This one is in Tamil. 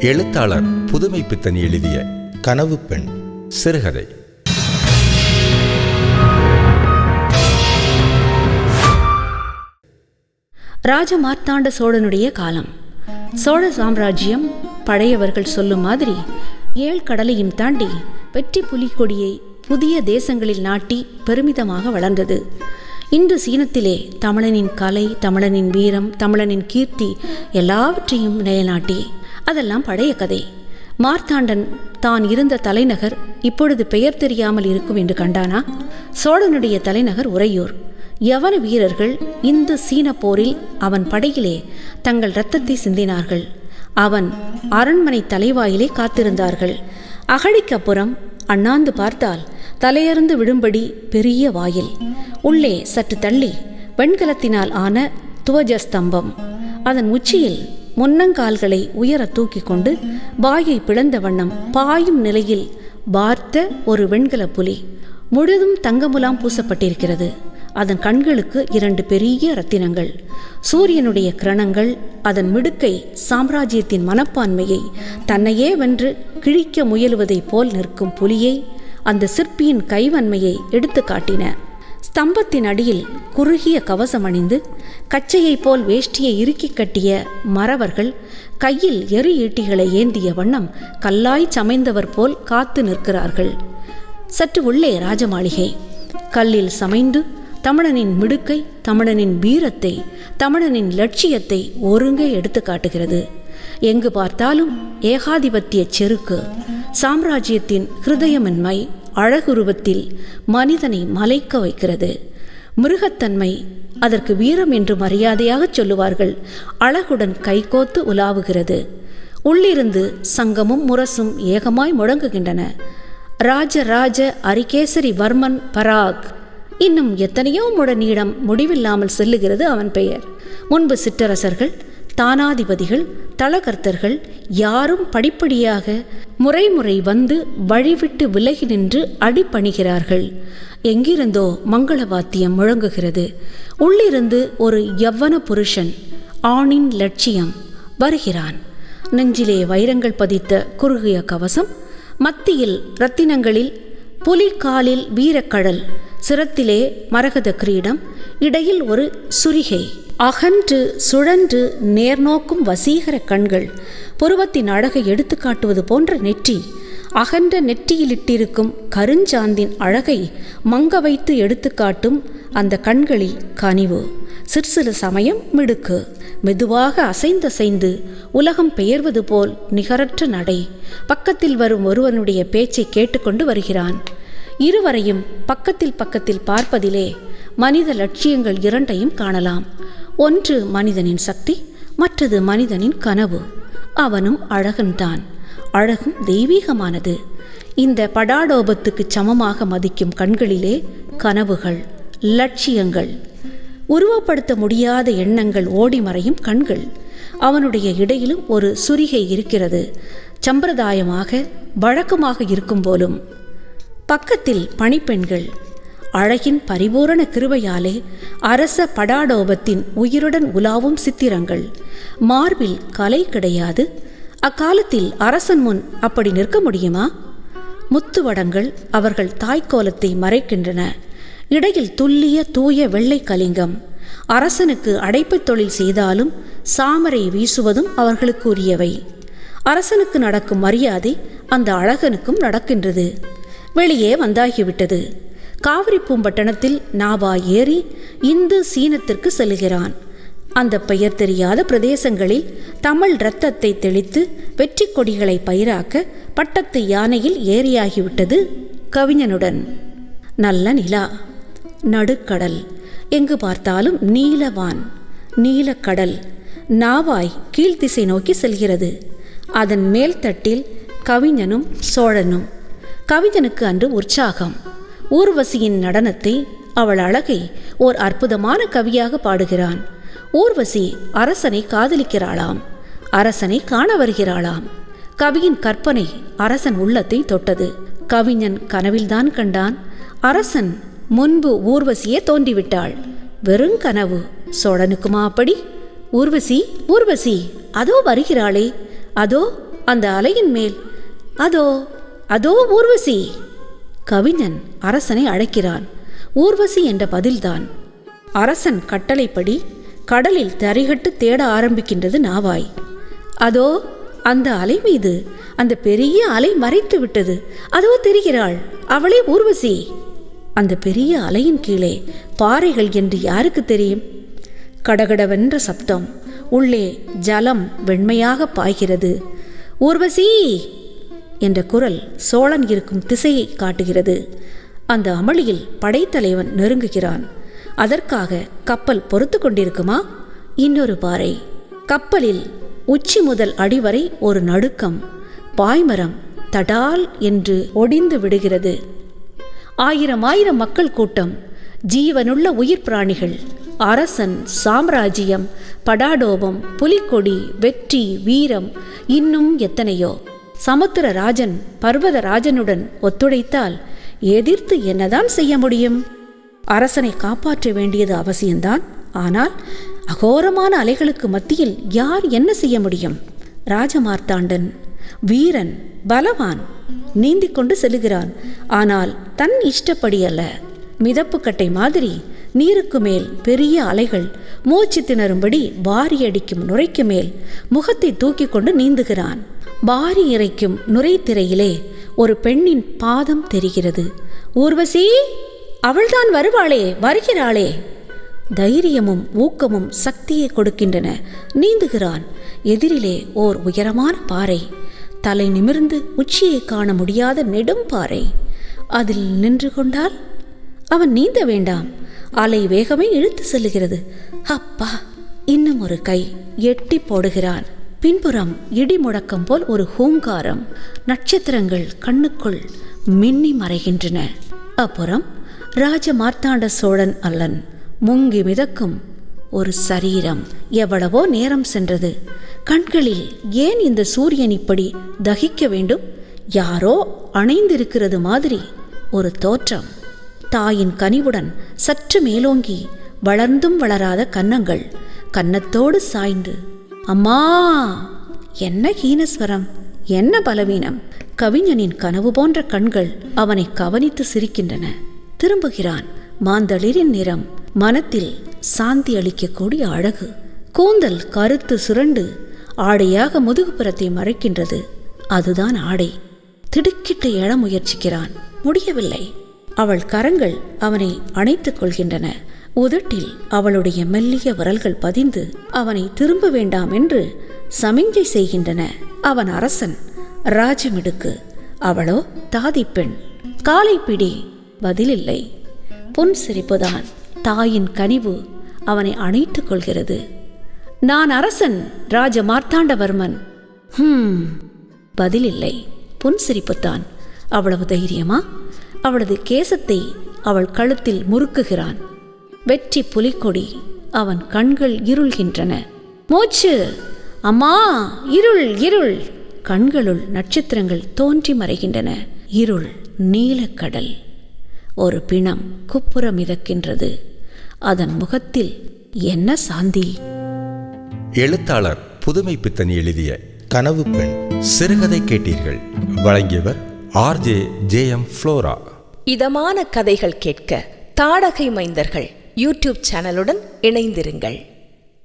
எழுத்தாளர் புதுமை பித்தன் எழுதிய கனவு பெண் சிறுகதை. ராஜ மார்த்தாண்ட சோழனுடைய காலம். சோழ சாம்ராஜ்யம் பழையவர்கள் சொல்லும் மாதிரி ஏழ் கடலையும் தாண்டி வெற்றி புலிக்கொடியை புதிய தேசங்களில் நாட்டி பெருமிதமாக வளர்ந்தது. இன்று சீனத்திலே தமிழனின் கலை தமிழனின் வீரம் தமிழனின் கீர்த்தி எல்லாவற்றையும் நிலைநாட்டி அதெல்லாம் பழைய கதை. மார்த்தாண்டன் தான் இருந்த தலைநகர் இப்பொழுது பெயர் தெரியாமல் இருக்கும் என்று கண்டானா? சோழனுடைய தலைநகர் உறையூர். யவன வீரர்கள் இந்து சீன போரில் அவன் படையிலே தங்கள் இரத்தத்தை சிந்தினார்கள். அவன் அரண்மனை தலைவாயிலே காத்திருந்தார்கள். அகழிக்கப்புறம் அண்ணாந்து பார்த்தால் தலையறுந்து விடும்படி பெரிய வாயில். உள்ளே சற்று தள்ளி வெண்கலத்தினால் ஆன துவஜஸ்தம்பம். அதன் உச்சியில் முன்னங்கால்களை உயர தூக்கி கொண்டு வாயை பிளந்த வண்ணம் பாயும் நிலையில் பார்த்த ஒரு வெண்கல புலி முழுதும் தங்கமுலாம் பூசப்பட்டிருக்கிறது. அதன் கண்களுக்கு இரண்டு பெரிய ரத்தினங்கள் சூரியனுடைய கிரணங்கள் அதன் மிடுக்கை சாம்ராஜ்யத்தின் மனப்பான்மையை தன்னையே வென்று கிழிக்க முயலுவதைப் போல் நிற்கும் புலியை அந்த சிற்பியின் கைவன்மையை எடுத்து காட்டின ஸ்தம்பத்தின் அடியில் குறுகிய கவசம் அணிந்து கச்சையைப் போல் வேஷ்டியை இறுக்கிக் கட்டிய மறவர்கள் கையில் எரு ஈட்டிகளை ஏந்திய வண்ணம் கல்லாய் சமைந்தவர் போல் காத்து நிற்கிறார்கள். சற்று உள்ளே ராஜமாளிகை. கல்லில் சமைந்து தமிழனின் மிடுக்கை தமிழனின் வீரத்தை தமிழனின் லட்சியத்தை ஒருங்கே எடுத்து காட்டுகிறது. எங்கு பார்த்தாலும் ஏகாதிபத்திய செருக்கு சாம்ராஜ்யத்தின் ஹிருதயமின்மை அழகுருவத்தில் மனிதனை மலைக்க வைக்கிறது. மிருகத்தன்மை அதற்கு வீரம் என்று மரியாதையாகச் சொல்லுவார்கள். அழகுடன் கைகோத்து உலாவுகிறது. உள்ளிருந்து சங்கமும் முரசும் ஏகமாய் முழங்குகின்றன. ராஜ ராஜ அரிகேசரி வர்மன் பராக். இன்னும் எத்தனையோ முட நீடம் முடிவில்லாமல் செல்லுகிறது அவன் பெயர். முன்பு சிற்றரசர்கள் தானாதிபதிகள் தளகர்த்தர்கள் யாரும் படிப்படியாக முறைமுறை வந்து வழிவிட்டு விலகி நின்று அடிபணிகிறார்கள். எங்கிருந்தோ மங்கள வாத்தியம் முழங்குகிறது. உள்ளிருந்து ஒரு யவ்வன புருஷன் ஆணின் லட்சியம் வருகிறான். நெஞ்சிலே வைரங்கள் பதித்த குறுகிய கவசம் மத்தியில் ரத்தினங்களில் புலிகாலில் வீரக்கடல் சிரத்திலே மரகத கிரீடம் இடையில் ஒரு சுரிகை. அகன்று சுழன்று நேர்நோக்கும் வசீகர கண்கள் புருவத்தின் அழகை எடுத்து காட்டுவது போன்ற நெற்றி. அகன்ற நெற்றியிலிட்டிருக்கும் கருஞ்சாந்தின் அழகை மங்க வைத்து எடுத்துக்காட்டும் அந்த கண்களில் கனிவு. சிற்சில சமயம் மிடுக்கு. மெதுவாக அசைந்தசைந்து உலகம் பெயர்வது போல் நிகரற்ற நடை. பக்கத்தில் வரும் ஒருவனுடைய பேச்சை கேட்டுக்கொண்டு வருகிறான். இருவரையும் பக்கத்தில் பக்கத்தில் பார்ப்பதிலே மனித லட்சியங்கள் இரண்டையும் காணலாம். ஒன்று மனிதனின் சக்தி மற்றது மனிதனின் கனவு. அவனும் அழகன்தான். அழகும் தெய்வீகமானது. இந்த படாடோபத்துக்கு சமமாக மதிக்கும் கண்களிலே கனவுகள் லட்சியங்கள் உருவப்படுத்த முடியாத எண்ணங்கள் ஓடி மறையும் கண்கள். அவனுடைய இடையிலும் ஒரு சுரிகை இருக்கிறது. சம்பிரதாயமாக வழக்கமாக இருக்கும் போலும் பக்கத்தில் பணிப்பெண்கள். அழகின் பரிபூரண கிருபையாலே அரச படாடோபத்தின் உயிருடன் உலாவும் சித்திரங்கள். மார்பில் கலை கிடையாது. அக்காலத்தில் அரசன் முன் அப்படி நிற்க முடியுமா? முத்துவடங்கள் அவர்கள் தாய்க்கோலத்தை மறைக்கின்றன. இடையில் துல்லிய தூய வெள்ளை கலிங்கம். அரசனுக்கு அடைப்புத் தொழில் செய்தாலும் சாமரை வீசுவதும் அவர்களுக்கு உரியவை அரசனுக்கு நடக்கும் மரியாதை அந்த அழகனுக்கும் நடக்கின்றது. வெளியே வந்தாகிவிட்டது. காவிரி பூம்பட்டணத்தில் நாபா ஏறி இந்து சீனத்திற்கு செல்கிறான். அந்த பெயர் தெரியாத பிரதேசங்களில் தமிழ் இரத்தத்தை தெளித்து வெற்றி கொடிகளை பயிராக்க பட்டத்து யானையில் ஏறியாகிவிட்டது கவிஞனுடன். நல்ல நிலா. நடுக்கடல். எங்கு பார்த்தாலும் நீலவான். நீலக்கடல். நாவாய் கீழ்த்திசை நோக்கி செல்கிறது. அதன் மேல் தட்டில் கவிஞனும் சோழனும். கவிதனுக்கு அன்று உற்சாகம். ஊர்வசியின் நடனத்தை அவள் அழகை ஓர் அற்புதமான கவியாக பாடுகிறான். ஊர்வசி அரசனை காதலிக்கிறாளாம். அரசனை காண வருகிறாளாம். கவியின் கற்பனை அரசன் உள்ளத்தை தொட்டது. கவிஞன் கனவில்தான் கண்டான். அரசன் முன்பு ஊர்வசியே தோன்றிவிட்டாள் வெறும் கனவு. சோழனுக்குமா அப்படி? ஊர்வசி ஊர்வசி அதோ வருகிறாளே. அதோ அந்த அலையின் மேல். அதோ அதோ ஊர்வசி. கவிஞன் அரசனை அழைக்கிறான். ஊர்வசி என்ற பதில்தான். அரசன் கட்டளைப்படி கடலில் தரிகட்டு தேட ஆரம்பிக்கின்றது நாவாய். அதோ அந்த அலை மீது அந்த பெரிய அலை மறைத்து விட்டது. அதோ தெரிகிறாள் அவளே ஊர்வசி. அந்த பெரிய அலையின் கீழே பாறைகள் என்று யாருக்கு தெரியும்? கடகடவென்ற சப்தம் உள்ளே ஜலம் வெண்மையாக பாய்கிறது. ஊர்வசி என்ற குரல் சோழன் இருக்கும் திசையை காட்டுகிறது. அந்த அமளியில் படைத்தலைவன் நெருங்குகிறான். அதற்காக கப்பல் பொறுத்து கொண்டிருக்குமா? இன்னொரு பாறை. கப்பலில் உச்சி முதல் அடிவரை ஒரு நடுக்கம். பாய்மரம் தடால் என்று ஒடிந்து விடுகிறது. ஆயிரம் ஆயிரம் மக்கள் கூட்டம். ஜீவனுள்ள உயிர் பிராணிகள். அரசன் சாம்ராஜ்யம் படாடோபம் புலிக்கொடி வெற்றி வீரம் இன்னும் எத்தனையோ? சமுத்திரராஜன் பர்வதராஜனுடன் ஒத்துழைத்தால் எதிர்த்து என்னதான் செய்ய முடியும்? அரசனை காப்பாற்ற வேண்டியது அவசியம்தான். ஆனால் அகோரமான அலைகளுக்கு மத்தியில் யார் என்ன செய்ய முடியும்? ராஜமார்த்தாண்டன் வீரன் பலவான் நீந்திக் கொண்டு செல்லுகிறான் ஆனால் தன் இஷ்டப்படி அல்ல. மிதப்புக்கட்டை மாதிரி நீருக்கு மேல் பெரிய அலைகள் மூச்சு திணறும்படி வாரி அடிக்கும் நுரைக்கு மேல் முகத்தை தூக்கி கொண்டு நீந்துகிறான். வாரி இறைக்கும் நுரைத்திரையிலே ஒரு பெண்ணின் பாதம் தெரிகிறது. ஊர்வசி அவள்தான் வருவாளே வருகிறாளே! தைரியமும் ஊக்கமும் சக்தியை கொடுக்கின்றன. நீந்துகிறான். எதிரிலே ஓர் உயரமான பாறை. தலை நிமிர்ந்து உச்சியை காண முடியாத நெடும் பாறை. அதில் நின்று கொண்டால் அவன் நீந்த வேண்டாம். அலை வேகமே இழுத்து செல்லுகிறது. அப்பா இன்னும் ஒரு கை எட்டி போடுகிறான். பின்புறம் இடி முழக்கம் போல் ஒரு ஹூங்காரம். நட்சத்திரங்கள் கண்ணுக்குள் மின்னி மறைகின்றன. அப்புறம் ராஜ மார்த்தாண்ட சோழன் அல்லன் முங்கி மிதக்கும் ஒரு சரீரம் எவ்வளவோ நேரம் சென்றது. கண்களில் ஏன் இந்த சூரியன் இப்படி தகிக்க வேண்டும்? யாரோ அணைந்திருக்கிறது மாதிரி ஒரு தோற்றம். தாயின் கனிவுடன் சற்று மேலோங்கி வளர்ந்தும் வளராத கன்னங்கள் கன்னத்தோடு சாய்ந்து அம்மா என்ன ஹீனஸ்வரம்? என்ன பலவீனம்? கவிஞனின் கனவு போன்ற கண்கள் அவனை கவனித்து சிரிக்கின்றன திரும்புகிறான் மாந்தளிரின் நிறம் மனத்தில் சாந்தி அளிக்கக்கூடிய அழகு. கூந்தல் கருத்து சுரண்டு ஆடையாக முதுகுப்புறத்தை மறைக்கின்றது. அதுதான் ஆடை. திடுக்கிட்டு எழ முயற்சிக்கிறான். முடியவில்லை. அவள் கரங்கள் அவனை அணைத்துக் கொள்கின்றன. உதட்டில் அவளுடைய மெல்லிய விரல்கள் பதிந்து அவனை திரும்ப வேண்டாம் என்று சமிஞ்சை செய்கின்றன. அவன் அரசன் ராஜமிடுக்கு. அவளோ தாதி பெண். காலை பிடி பதிலில்லை. புன் சிரிப்புதான். தாயின் கனிவு அவனை அணைத்துக் கொள்கிறது. நான் அரசன் ராஜ மார்த்தாண்டவர்மன் ஹம் பதிலில்லை. புன்சிரிப்புத்தான் அவ்வளவு தைரியமா? அவளது கேசத்தை அவள் கழுத்தில் முறுக்குகிறான். வெற்றி புலிக்கொடி அவன் கண்கள் இருள்கின்றன. மூச்சு! அம்மா! இருள் இருள்! கண்களுள் நட்சத்திரங்கள் தோன்றி மறைகின்றன. இருள் நீலக்கடல். ஒரு பிணம் குப்புற மிதக்கின்றது. அதன் முகத்தில் என்ன சாந்தி! எழுத்தாளர் புதுமை பித்தன் எழுதிய கனவு பெண் சிறுகதை கேட்டீர்கள். வழங்கியவர் ஆர்ஜே ஜே எம் ஃப்ளோரா. இதமான கதைகள் கேட்க தாடகை மைந்தர்கள் யூடியூப் சேனலுடன் இணைந்திருங்கள்.